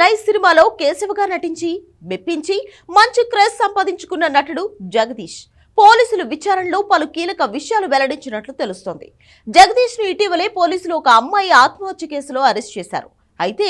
Rice సినిమాలో కేశవగా నటించి మెప్పించి మంచి క్రేజ్ సంపాదించుకున్న నటుడు జగదీష్. పోలీసులు విచారణలో పలు కీలక విషయాలు వెల్లడించినట్లు తెలుస్తోంది. జగదీష్ను ఇటీవలే పోలీసులు ఒక అమ్మాయి ఆత్మహత్య కేసులో అరెస్ట్ చేశారు. అయితే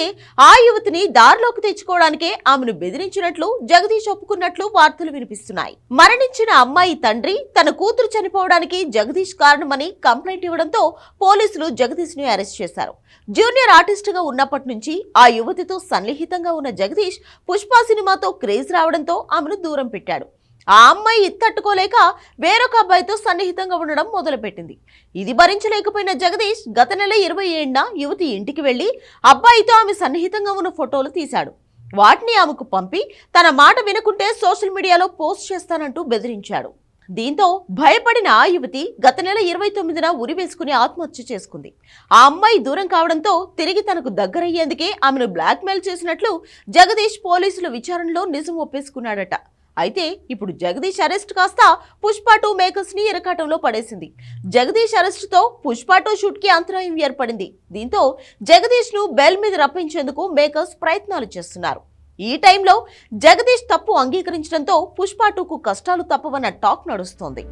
ఆ యువతిని దారిలోకి తెచ్చుకోవడానికే ఆమెను బెదిరించినట్లు జగదీష్ ఒప్పుకున్నట్లు వార్తలు వినిపిస్తున్నాయి. మరణించిన అమ్మాయి తండ్రి తన కూతురు చనిపోవడానికి జగదీష్ కారణమని కంప్లైంట్ ఇవ్వడంతో పోలీసులు జగదీష్ను అరెస్ట్ చేశారు. జూనియర్ ఆర్టిస్ట్గా ఉన్నప్పటి నుంచి ఆ యువతితో సన్నిహితంగా ఉన్న జగదీష్ పుష్ప సినిమాతో క్రేజ్ రావడంతో ఆమెను దూరం పెట్టాడు. ఆ అమ్మాయి ఇత్తట్టుకోలేక వేరొక అబ్బాయితో సన్నిహితంగా ఉండడం మొదలుపెట్టింది. ఇది భరించలేకపోయిన జగదీష్ గత నెల ఇరవై ఏడున యువతి ఇంటికి వెళ్ళి అబ్బాయితో ఆమె సన్నిహితంగా ఉన్న ఫోటోలు తీశాడు. వాటిని ఆమెకు పంపి తన మాట వినకుంటే సోషల్ మీడియాలో పోస్ట్ చేస్తానంటూ బెదిరించాడు. దీంతో భయపడిన ఆ యువతి గత నెల ఇరవై తొమ్మిదిన ఉరి వేసుకుని ఆత్మహత్య చేసుకుంది. ఆ అమ్మాయి దూరం కావడంతో తిరిగి తనకు దగ్గరయ్యేందుకే ఆమెను బ్లాక్మెయిల్ చేసినట్లు జగదీష్ పోలీసుల విచారణలో నిజం ఒప్పేసుకున్నాడట. అయితే ఇప్పుడు జగదీష్ అరెస్ట్ కాస్త పుష్ప టూ మేకర్స్ని ఇరకాటంలో పడేసింది. జగదీష్ అరెస్ట్తో పుష్ప టూ షూట్కి అంతరాయం ఏర్పడింది. దీంతో జగదీష్ను బెల్ మీద రప్పించేందుకు మేకర్స్ ప్రయత్నాలు చేస్తున్నారు. ఈ టైంలో జగదీష్ తప్పు అంగీకరించడంతో పుష్ప టూకు కష్టాలు తప్పవన్న టాక్ నడుస్తోంది.